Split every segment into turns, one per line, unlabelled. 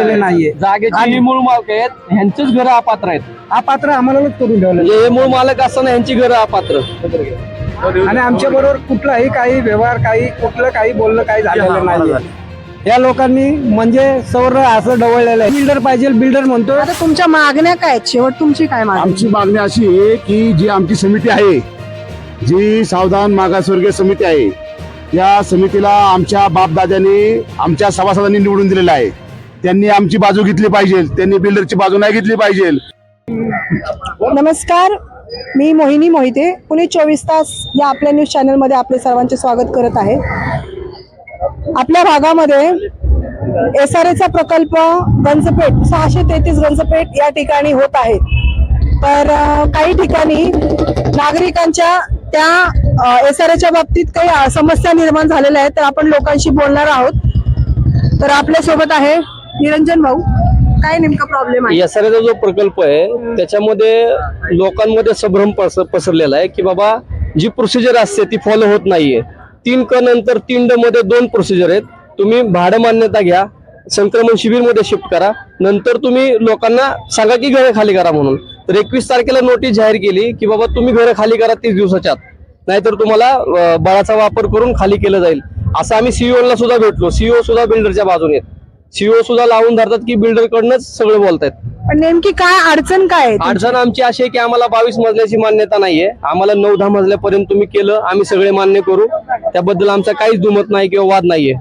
झालेले नाहीये.
जागेची मूळ मालक आहेत ह्यांचीच घरं अपात्र आहेत.
हा पात्र आम्हालाच करून ठेवलं.
म्हणजे हे मूळ मालक असताना ह्यांची घरं अपात्र.
आणि आमच्या बरोबर कुठलाही काही व्यवहार काही कुठलं काही बोलणं काही झालेलं नाहीये. या लोकांनी म्हणजे सौर असं डवळलेलं आहे. बिल्डर पाहिजे बिल्डर म्हणतो.
आता तुमच्या मागण्या काय आहेत? शेवट तुमची काय मागणी?
आमची मागणी अशी आहे की जी आमची समिती आहे जी सावधान मागासवर्गीय समिती आहे या समितीला आमच्या बापदाद्यांनी आमच्या सभासदांनी निवडून दिलेलं आहे. त्यांनी आमची बाजू घेतली पाहिजे. त्यांनी बिल्डरची बाजू नाही घेतली पाहिजे.
नमस्कार. मी मोहिनी मोहिते. पुणे चोवीस तास या आपल्या न्यूज चॅनलमध्ये आपले सर्वांचे स्वागत करत आहे. आपल्या भागामध्ये एस आर एचा प्रकल्प गंजपेठ सहाशे तेहतीस गंजपेठ या ठिकाणी होत आहे. तर काही ठिकाणी नागरिकांच्या त्या एस आर एच्या बाबतीत काही समस्या निर्माण झालेल्या आहेत तर आपण लोकांशी बोलणार आहोत. तर आपल्यासोबत आहे निरंजन भाऊ काय नेमका प्रॉब्लेम आहे?
यासारखा जो प्रकल्प आहे त्याच्यामध्ये लोकांमध्ये संभ्रम पसरलेला आहे की बाबा जी प्रोसिजर असते ती फॉलो होत नाहीये. तीन क नंतर तीन ड मध्ये दोन प्रोसिजर आहेत. तुम्ही भाडं मान्यता घ्या संक्रमण शिबिरमध्ये शिफ्ट करा नंतर तुम्ही लोकांना सांगा की घरं खाली करा म्हणून. तर एकवीस तारखेला नोटीस जाहीर केली की बाबा तुम्ही घरं खाली करा तीस दिवसाच्या नाहीतर तुम्हाला बळाचा वापर करून खाली केलं जाईल. असं आम्ही सीईओ ला सुद्धा भेटलो. सीईओ सुद्धा बिल्डरच्या बाजूने आहेत. सीईओ सुद्धा लावून धरतात की बिल्डर कडनंच सगळं बोलतायत.
पण नेमकी काय अडचण काय आहे
अडचण आमची अशी आहे की आम्हाला बावीस मजल्याची मान्यता नाहीये. आम्हाला नऊ दहा मजल्यापर्यंत तुम्ही केलं आम्ही सगळे मान्य करू. त्याबद्दल आमचा काहीच दुमत नाही किंवा वाद नाहीये.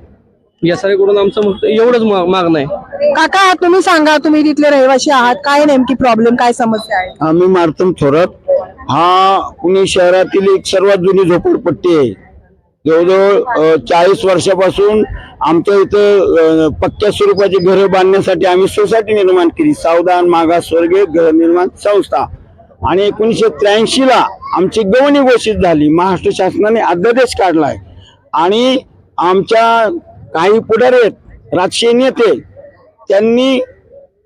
या सगळीकडून आमचं फक्त एवढंच मा- मागणं आहे.
काका तुम्ही सांगा तुम्ही तिथले रहिवासी आहात. काय नेमकी प्रॉब्लेम काय समस्या आहे?
आम्ही मारतम थोरात. हा पुणे शहरातील एक सर्वात जुनी झोपडपट्टी आहे. जवळजवळ चाळीस वर्षापासून आमच्या इथं पक्क्या स्वरूपाची घरं बांधण्यासाठी आम्ही सोसायटी निर्माण केली. सावधान मागासवर्गीय गृहनिर्माण संस्था. आणि एकोणीसशे त्र्याऐंशी ला आमची गवणी घोषित झाली. महाराष्ट्र शासनाने अध्यादेश काढलाय. आणि आमच्या काही पुढारी आहेत राजकीय नेते त्यांनी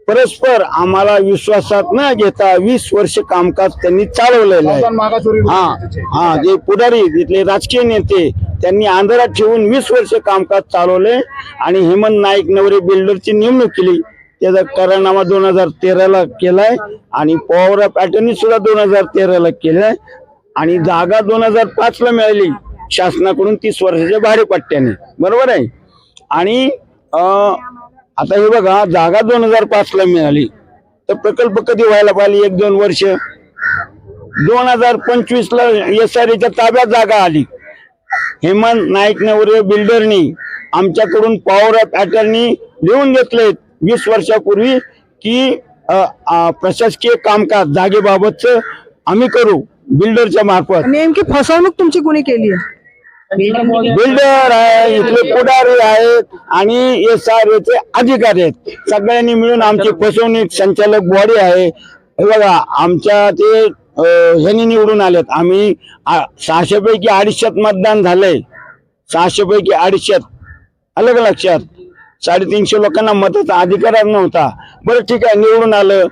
परस्पर आम्हाला विश्वासात न घेता वीस वर्ष कामकाज त्यांनी चालवलेलं आहे. हा हा जे पुढारी तिथले राजकीय नेते त्यांनी आंधारात ठेवून वीस वर्ष कामकाज चालवले आणि हेमंत नाईक नवरे बिल्डरची नेमणूक केली. त्याचा करारनामा दोन हजार तेराला केलाय आणि पॉवर पॅटर्नी सुद्धा दोन हजार तेराला केलाय. आणि जागा दोन हजार पाचला मिळाली. शासनाकडून तीस वर्षाच्या भाडेपट्ट्याने. बरोबर आहे? आणि आता हे बघा जागा दोन हजार पाचला मिळाली. तर प्रकल्प कधी व्हायला पाहिजे एक दोन वर्ष. दोन हजार पंचवीसला एस आर एच्या ताब्यात जागा आली. हेमंत नाईक नवरे बिल्डरनी आमच्याकडून पॉवर ऑफ अटर्नी लिहून घेतले वीस वर्षापूर्वी की प्रशासकीय कामकाज जागेबाबतच आम्ही करू बिल्डरच्या मार्फत.
नेमकी फसवणूक तुमची कुणी केली आहे?
बिल्डर आहे इथले पुढारी आहेत आणि एस आर चे अधिकारी आहेत. सगळ्यांनी मिळून आमची फसवणूक संचालक बॉडी आहे. हे बघा आमच्या ते ह्यांनी निवडून आलेत. आम्ही सहाशे पैकी अडीचशेत मतदान झालंय. सहाशे पैकी अडीचशेत. अलग लक्षात. साडेतीनशे लोकांना मताचा अधिकार नव्हता. बरं ठीक आहे निवडून आलं.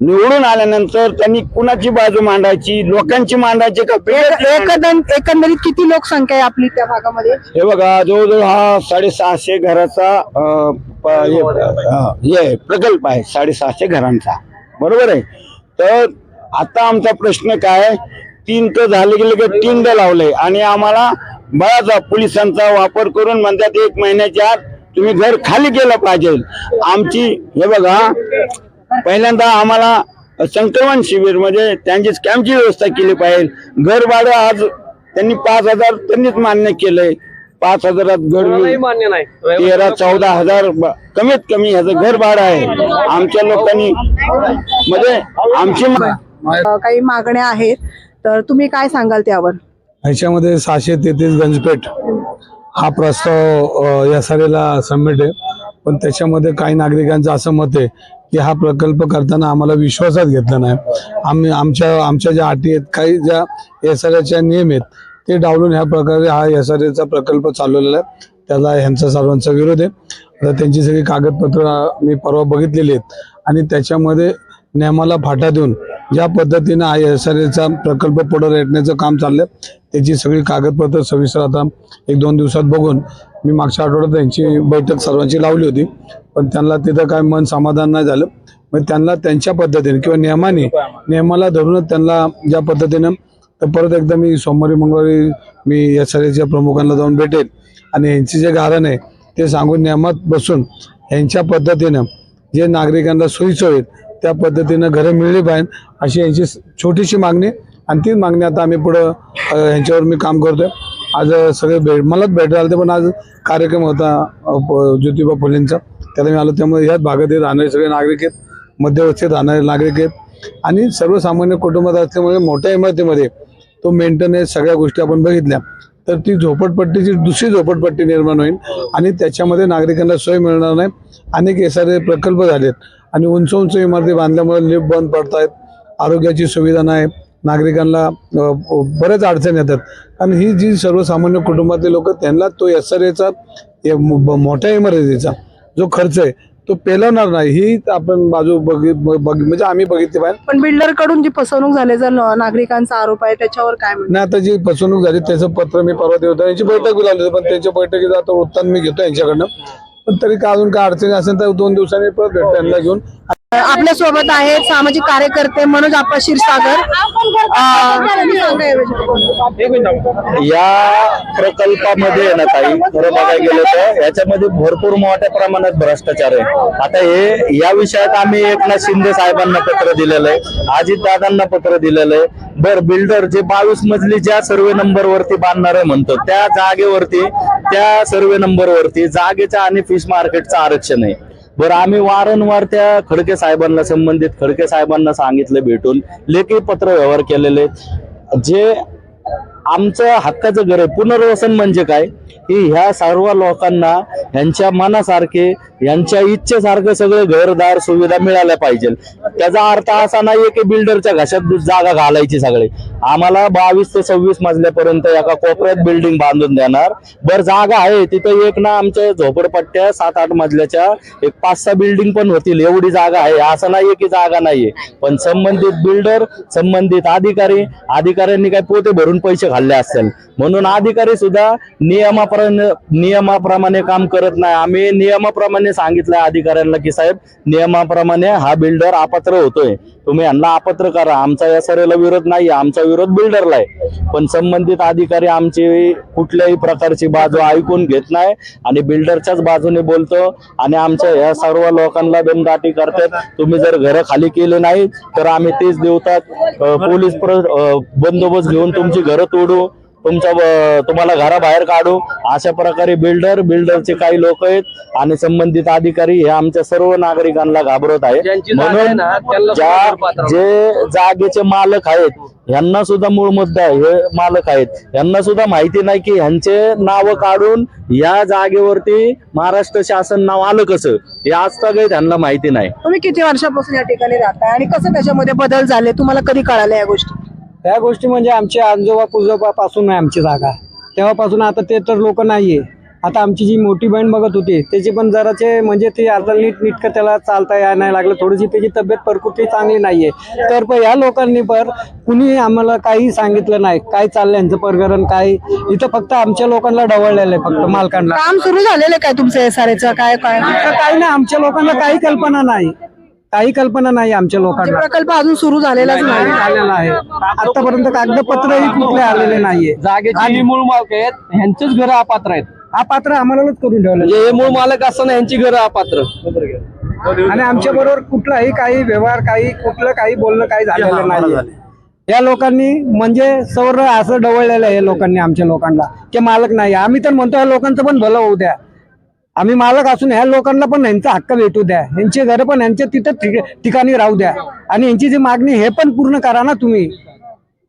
निवडून आल्यानंतर त्यांनी कुणाची बाजू मांडायची? लोकांची मांडायची का
एक- एकंदर एकंदरीत किती लोकसंख्या आहे आपली त्या भागामध्ये?
हे बघा जवळजवळ हा साडेसहाशे घराचा हे प्रकल्प आहे साडेसहाशे घरांचा. बरोबर आहे? तर आता आमचा प्रश्न काय तीन तर झाले गेले की तीन ड लावले. आणि आम्हाला बळाचा पोलिसांचा वापर करून म्हणतात एक महिन्याच्या आत तुम्ही घर खाली केलं पाहिजे. आमची हे बघा पहिल्यांदा आम्हाला संक्रमण शिबिर म्हणजे त्यांची कॅम्पची व्यवस्था केली पाहिजे. घर भाडं आज त्यांनी पाच हजार त्यांनीच मान्य केलंय. पाच हजारात घर
मान्य नाही.
तेरा चौदा हजार कमीत कमी ह्याचं घर भाडं आहे. आमच्या लोकांनी म्हणजे आमची
काही मागण्या आहेत. तर तुम्ही काय सांगाल त्यावर?
ह्याच्यामध्ये सहाशे तेहतीस गंजपेठ हा प्रस्ताव या सारेला सबमिट आहे. पण त्याच्यामध्ये काही नागरिकांचं असं मत आहे की हा प्रकल्प करताना आम्हाला विश्वासात घेतला नाही. आम्ही आमच्या आमच्या ज्या अटी आहेत काही ज्या एस आर नियम आहेत ते डावलून ह्या प्रकारे हा एस आर एचा प्रकल्प चालवलेला आहे. त्याला ह्यांचा सर्वांचा विरोध आहे. आता त्यांची सगळी कागदपत्र मी परवा बघितलेली आहेत. आणि त्याच्यामध्ये नियमाला फाटा देऊन ज्या पद्धतीनं आय एस आर एचा प्रकल्प पुढे रेटण्याचं काम चाललं त्याची सगळी कागदपत्र सविस्तर आता एक दोन दिवसात बघून मी मागच्या आठवड्यात त्यांची बैठक सर्वांची लावली होती पण त्यांना तिथं काय मन समाधान नाही झालं. मग त्यांना त्यांच्या पद्धतीने किंवा नियमाने नियमाला धरूनच त्यांना ज्या पद्धतीनं तर परत एकदा मी सोमवारी मंगळवारी मी एस आर एच्या प्रमुखांना जाऊन भेटेल आणि यांचे जे गारण आहे ते सांगून नियमात बसून यांच्या पद्धतीनं जे नागरिकांना सोयीचं होईल त्या पद्धतीनं घरं मिळली पाहिजे अशी यांची छोटीशी मागणी. आणि तीच मागणी आता आम्ही पुढं ह्यांच्यावर यांच्यावर मी काम करतोय. आज सगळे भेट मलाच भेटायला आले पण आज कार्यक्रम होता प- ज्योतिबा फुलेंचा. त्याला मी आलो त्यामुळे ह्याच भागात राहणारे सगळे नागरिक आहेत मध्यवस्थेत राहणारे नागरिक आहेत. आणि सर्वसामान्य कुटुंबात असल्यामुळे मोठ्या इमारतीमध्ये तो मेंटेनन्स सगळ्या गोष्टी आपण बघितल्या. तर ती झोपडपट्टीची दुसरी झोपडपट्टी निर्माण होईल आणि त्याच्यामध्ये नागरिकांना सोय मिळणार नाही. अनेक एस आर प्रकल्प झालेत. आणि उंच उंच इमारती बांधल्यामुळे लिफ्ट बंद पडतायत. आरोग्याची सुविधा नाही. नागरिकांना बऱ्याच अडचणी येतात. कारण ही जी सर्वसामान्य कुटुंबातले लोक त्यांना तो एस आर एचा मोठ्या इमारतीचा जो खर्च आहे तो पेलवणार नाही. ही आपण बाजू बघि बघ म्हणजे आम्ही बघितली पाहिजे
पण बिल्डरकडून जी फसवणूक झाली जर नागरिकांचा आरोप आहे त्याच्यावर काय
नाही आता जी फसवणूक झाली त्याचं पत्र मी परवा होतो यांची बैठक बी लावली होती, पण त्यांच्या बैठकीचा आता वृत्तांत मी घेतो यांच्याकडनं. पण तरी का अजून काय अडचणी असेल तर दोन दिवसांनी परत भेटतो यांना घेऊन.
आपल्यासोबत आहेत सामाजिक कार्यकर्ते मनोज आप्पा क्षीरसागर.
या प्रकल्पामध्ये आहे ना ताई खरं बघायला गेलं तर याच्यामध्ये भरपूर मोठ्या प्रमाणात भ्रष्टाचार आहे. आता हे या विषयात आम्ही एकनाथ शिंदे साहेबांना पत्र दिलेलं आहे अजित दादांना पत्र दिलेलं आहे. बर बिल्डर जे बावीस मजली ज्या सर्वे नंबर वरती बांधणार आहे म्हणतो त्या जागेवरती त्या सर्वे नंबरवरती जागेचा आणि फिश मार्केटचं आरक्षण आहे. बरं आम्ही वारंवार त्या खडके साहेबांना संबंधित खडके साहेबांना सांगितलं भेटून लेखी पत्र व्यवहार केलेले जे आमचं हक्काचं घर आहे. पुनर्वसन म्हणजे काय? की ह्या सर्व लोकांना यांच्या मनासारखे यांच्या इच्छेसारखं सगळे घरदार सुविधा मिळाल्या पाहिजे त्याचा अर्थ असा नाहीये की बिल्डरच्या घशात जागा घालायची सगळे. आम्हाला बावीस ते सव्वीस मजल्यापर्यंत एका कोपऱ्यात बिल्डिंग बांधून देणार. बर जागा आहे. तिथं एक ना आमच्या झोपडपट्ट्या सात आठ मजल्याच्या एक पाच सहा बिल्डिंग पण होतील. एवढी जागा आहे. असं नाहीये की जागा नाहीये. पण संबंधित बिल्डर संबंधित अधिकारी अधिकाऱ्यांनी काय पोते भरून पैसे खाल्ले असेल. म्हणून अधिकारी सुद्धा नियमाप्रमाणे नियमाप्रमाणे काम करत नाही. आम्ही नियमाप्रमाणे सांगितलंय अधिकाऱ्यांना की साहेब नियमाप्रमाणे हा बिल्डर अपात्र होतोय. तुम्ही यांना अपात्र करा. आमचा या सरेला विरोध नाही आमचा विरोध बिल्डरला आहे. पण संबंधित अधिकारी आमची कुठल्याही प्रकारची बाजू ऐकून घेत नाही आणि बिल्डरच्याच बाजूने बोलतो आणि आमच्या या सर्व लोकांना बेमदाटी करतात. तुम्ही जर घरं खाली केले नाही तर आम्ही तेच देवतात पोलीस बंदोबस्त घेऊन तुमची घरं तोड तुमच्या अं, तुम्हाला घराबाहेर काढू. अशा प्रकारे बिल्डर बिल्डरचे काही लोक आहेत आणि संबंधित अधिकारी हे आमच्या सर्व नागरिकांना घाबरत आहे. म्हणून ज्या जे जागेचे मालक आहेत यांना सुद्धा मूळ मुद्दा आहे हे मालक आहेत. यांना सुद्धा माहिती नाही की ह्यांचे नाव काढून या जागेवरती महाराष्ट्र शासन नाव आलं कसं? हे आज तक त्यांना माहिती नाही.
तुम्ही किती वर्षापासून या ठिकाणी राहताय आणि कसं त्याच्यामध्ये बदल झाले? तुम्हाला कधी कळाल्या या गोष्टी?
त्या गोष्टी म्हणजे आमचे आजोबा पुजोबा पासून आहे आमची जागा. तेव्हापासून आता ते तर लोक नाहीये. आता आमची जी मोठी बहीण बघत होती त्याची पण जराचे म्हणजे ती आता नीट नीटकं त्याला चालता यायला नाही लागलं. थोडीशी त्याची तब्येत प्रकृती चांगली नाहीये. तर पण या लोकांनी पण कुणी आम्हाला काही सांगितलं नाही. काय चाललंय यांचं प्रकरण काय? इथं फक्त आमच्या लोकांना डवळलेलं आहे फक्त मालकांना.
काम सुरू झालेलं आहे काय तुमचं एस आर काय काय?
काही नाही आमच्या लोकांना काही कल्पना नाही. काही कल्पना नाही आमच्या लोकांना.
प्रकल्प अजून सुरू झालेलाच
नाही
नाही.
झालेला आहे आतापर्यंत कागदपत्रही कुठले आलेले नाहीये.
जागेचे मूळ मालक आहेत ह्यांचेच घर अपात्र आहेत.
हा पात्र आम्हालाच करून ठेवलं
म्हणजे हे मूळ मालक असताना यांची घरं अपात्र.
आणि आमच्या बरोबर कुठलाही काही व्यवहार काही कुठलं काही बोलणं काही झालेलं नाही या लोकांनी म्हणजे सौर असं डवळलेलं आहे लोकांनी आमच्या लोकांना. की मालक नाही. आम्ही तर म्हणतो या लोकांचं पण भलं होऊ द्या. आम्ही मालक असून ह्या लोकांना पण यांचा हक्क भेटू द्या. यांचे घर पण यांच्या तिथं ठिक- ठिकाणी राहू द्या. आणि यांची जी मागणी हे पण पूर्ण करा ना तुम्ही.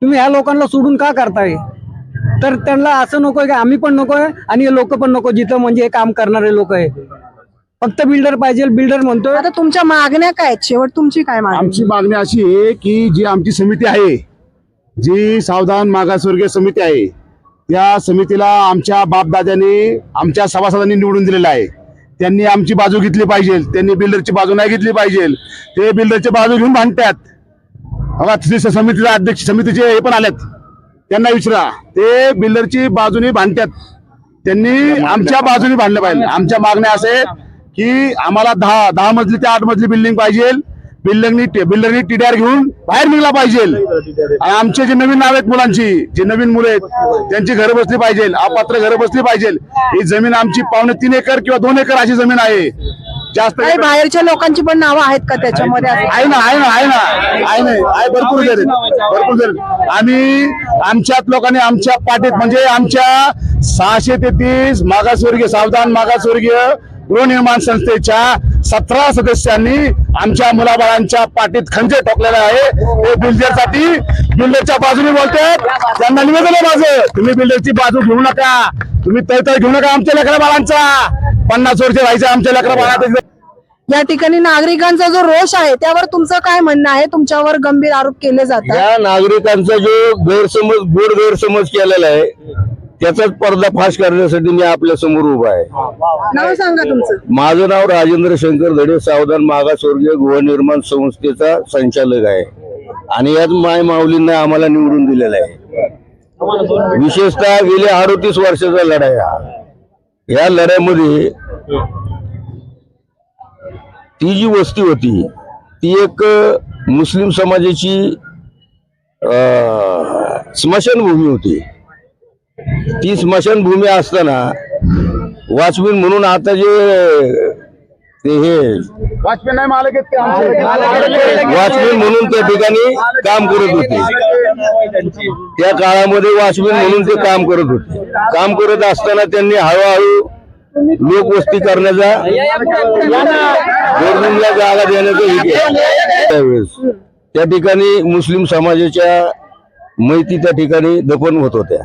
तुम्ही ह्या लोकांना सोडून का करताय? तर त्यांना असं नकोय की आम्ही पण नकोय आणि हे लोक पण नको. जिथं म्हणजे हे काम करणारे लोक आहे. फक्त बिल्डर पाहिजे बिल्डर म्हणतोय.
आता तुमच्या मागण्या काय आहेत? शेवट तुमची काय मागणी?
आमची मागणी अशी आहे की जी आमची समिती आहे जी सावधान मागासवर्गीय समिती आहे त्या समितीला आमच्या बापदाद्यांनी आमच्या सभासदांनी निवडून दिलेला आहे. त्यांनी आमची बाजू घेतली पाहिजे. त्यांनी बिल्डरची बाजू नाही घेतली पाहिजे. ते बिल्डरची बाजू घेऊन भांडतात. बघा तिथे समितीचा अध्यक्ष समितीचे हे पण आल्यात त्यांना विचारा. ते बिल्डरची बाजूनी भांडतात. त्यांनी आमच्या बाजूने भांडलं पाहिजे. आमच्या मागण्या असे की आम्हाला दहा दहा मजली ते आठ मजली बिल्डिंग पाहिजे. बिल्डिंगनी बिल्डरनी टीडीआर घेऊन बाहेर निघला पाहिजे आणि आमचे जे नवीन नाव आहेत मुलांची जे नवीन मुलं आहेत त्यांची घरं बसली पाहिजे अपात्र घरं बसली पाहिजे ही जमीन आमची पावणे तीन एकर किंवा दोन एकर अशी जमीन आहे जास्त
बाहेरच्या लोकांची पण नावं आहेत का त्याच्यामध्ये?
आहे ना आहे ना आहे ना आहे ना आहे भरपूर आहेत. भरपूर आहेत. आम्ही आमच्यात लोकांनी आमच्या पाठीत म्हणजे आमच्या सहाशे तेहतीस मागासवर्गीय सावधान मागासवर्गीय गृहनिर्माण संस्थेच्या सतरा सदस्यांनी आमच्या मुलाबाळांच्या पाठीत खंजे ठोकलेला आहे. ते बिल्डरसाठी बिल्डरच्या बाजूने बोलतात त्यांना निवेदन आहे माझं. तुम्ही बिल्डरची बाजू घेऊ नका. तुम्ही तळतळ घेऊ नका आमच्या लेकरा बाळांचा. पन्नास वर्ष राहायचं आमच्या लेकरा बाळांचा.
या ठिकाणी नागरिकांचा जो रोष आहे त्यावर तुमचं काय म्हणणं आहे? तुमच्यावर गंभीर आरोप केले जातात.
या नागरिकांचा जो गैरसमज गोड गैरसमज केलेला आहे त्याचाच पर्दाफाश करण्यासाठी मी आपल्यासमोर उभा आहे.
नाव सांगा तुमचं.
माझं नाव राजेंद्र शंकर धडे सावधान मागासवर्गीय गृहनिर्माण संस्थेचा संचालक आहे. आणि यात माय माऊलींना आम्हाला निवडून दिलेलं आहे. विशेषतः गेल्या अडोतीस वर्षाचा लढा आहे हा. या लढ्यामध्ये ती जी वस्ती होती ती एक मुस्लिम समाजाची अं, स्मशानभूमी होती. ती स्मशानभूमी असताना वॉचमॅन म्हणून आता जे ते हे
वाचमेन नाही मालक आहेत ते आमचे.
वॉचमॅन म्हणून त्या ठिकाणी काम करत होते. त्या काळामध्ये वॉचमॅन म्हणून ते काम करत होते. काम करत असताना त्यांनी हळूहळू लोकवस्ती करण्याचा गव्हर्नमेंटला जागा देण्याचं हे केलं. त्यावेळेस त्या ठिकाणी मुस्लिम समाजाच्या मैती त्या ठिकाणी दफन होत होत्या.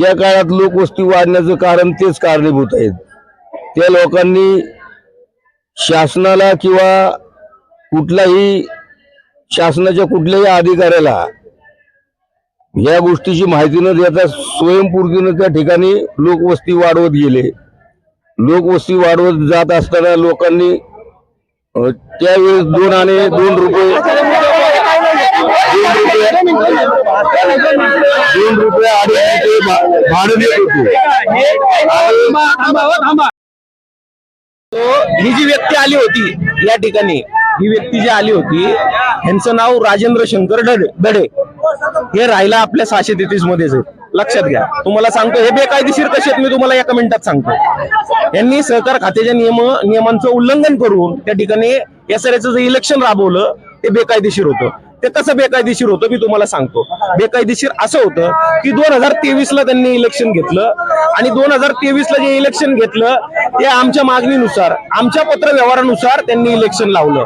त्या काळात लोकवस्ती वाढण्याचं कारण तेच कारणीभूत आहेत. त्या लोकांनी शासनाला किंवा कुठलाही शासनाच्या कुठल्याही अधिकाऱ्याला या गोष्टीची माहिती न देता स्वयंपूर्तीनं त्या ठिकाणी लोकवस्ती वाढवत गेले. लोकवस्ती वाढवत जात असताना लोकांनी त्यावेळेस दोन आणि दोन रुपये दोन रुपये दोन भाडं देत
ही जी व्यक्ती आली होती या ठिकाणी ही व्यक्ती जी आली होती यांचं नाव राजेंद्र शंकर डडे दडे. हे राहिला आपल्या सहाशे तेहतीस मध्येच लक्षात घ्या. तुम्हाला सांगतो हे बेकायदेशीर कसे आहेत मी तुम्हाला एका मिनिटात सांगतो. यांनी सहकार खात्याच्या नियम नियमांचं उल्लंघन करून त्या ठिकाणी एस जे इलेक्शन राबवलं ते बेकायदेशीर होतं. ते कसं बेकायदेशीर होतं मी तुम्हाला सांगतो. बेकायदेशीर असं होतं की दोन हजार तेवीस ला त्यांनी इलेक्शन घेतलं आणि दोन हजार तेवीस ला जे इलेक्शन घेतलं ते आमच्या मागणीनुसार आमच्या पत्र व्यवहारानुसार त्यांनी इलेक्शन लावलं.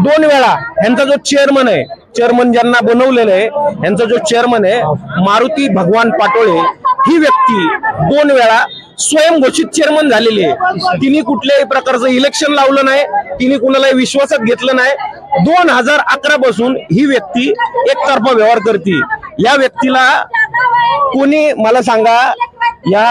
दोन वेळा यांचा जो चेअरमन आहे चेअरमन ज्यांना बनवलेलं आहे यांचा जो चेअरमन आहे मारुती भगवान पाटोळे ही व्यक्ती दोन वेळा स्वयंघोषित चेअरमन झालेली आहे. तिने कुठल्याही प्रकारचं इलेक्शन लावलं नाही तिने कुणालाही विश्वासात घेतलं नाही. दोन हजार अकरा पासून ही व्यक्ती एकतर्फा व्यवहार करते. या व्यक्तीला कोणी मला सांगा या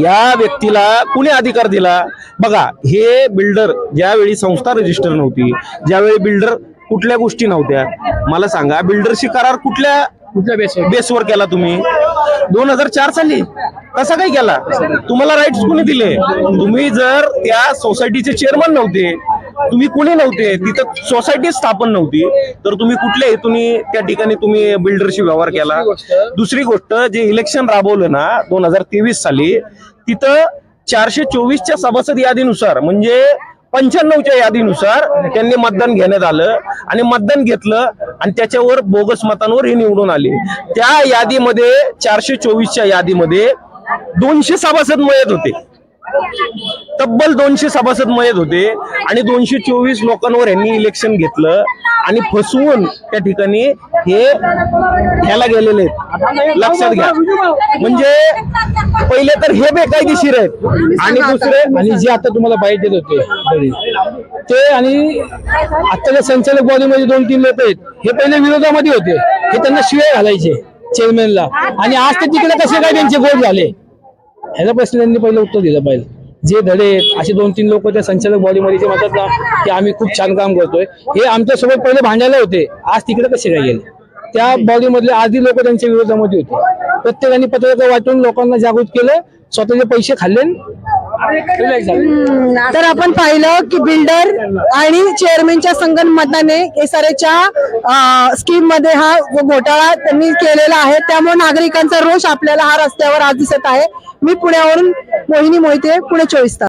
या व्यक्तीला कुणी अधिकार दिला? बघा हे बिल्डर ज्यावेळी संस्था रजिस्टर नव्हती ज्यावेळी बिल्डर कुठल्या गोष्टी नव्हत्या? मला सांगा बिल्डरशी करार कुठल्या कुठल्या बेसवर बेसवर केला तुम्ही? दोन हजार चार साली. कसा काय केला? तुम्हाला राईट्स कोणी दिले? तुम्ही जर त्या सोसायटीचे चेअरमन नव्हते तुम्ही कुणी नव्हते तिथं सोसायटी स्थापन नव्हती तर तुम्ही कुठल्या हेतूने त्या ठिकाणी तुम्ही बिल्डरशी व्यवहार केला? दुसरी गोष्ट. जे इलेक्शन राबवलं ना दोन हजार तेवीस साली तिथं चारशे चोवीसच्या सभासद यादीनुसार म्हणजे पंच्याण्णवच्या यादीनुसार त्यांनी मतदान घेण्यात आलं आणि मतदान घेतलं आणि त्याच्यावर बोगस मतांवर हे निवडून आले. त्या यादीमध्ये चारशे चोवीसच्या यादीमध्ये दोनशे सभासद मयत होते. तब्बल दोनशे सभासद मयत होते आणि दोनशे चोवीस लोकांवर यांनी इलेक्शन घेतलं आणि फसवून त्या ठिकाणी हे घ्यायला गेलेले आहेत. लक्षात घ्या. म्हणजे पहिले तर हे बेकायदेशीर आहेत. आणि दुसरे
आणि जे आता तुम्हाला पाहिजे होते घरी, ते आणि आताच्या संचालक बॉडीमध्ये दोन तीन लोक आहेत हे पहिले विरोधामध्ये होते. हे त्यांना शिवाय घालायचे चेअरमॅनला. आणि आज ते तिकडे कसे काय त्यांचे गोल झाले? ह्याचा प्रश्न त्यांनी पहिलं उत्तर दिलं पाहिजे. जे धडे असे दोन तीन लोक त्या संचालक बॉडीमध्ये ते म्हणतात ना की आम्ही खूप छान काम करतोय. हे आमच्यासोबत पहिले भांडायला होते. आज तिकडे कसे काय गेले? त्या बॉडीमधले आधी लोक त्यांच्या विरोधामध्ये होते. प्रत्येकाने पत्रक वाटून लोकांना जागृत केलं स्वतःचे पैसे खाल्ले
तर आपण पाहिलं की बिल्डर आणि चेअरमॅनच्या संगनमताने एसआरएच्या स्कीममध्ये हा घोटाळा त्यांनी केलेला आहे. त्यामुळे नागरिकांचा रोष आपल्याला हा रस्त्यावर आज दिसत आहे. मी पुण्यावरून मोहिनी मोहिते पुणे चोवीस तास.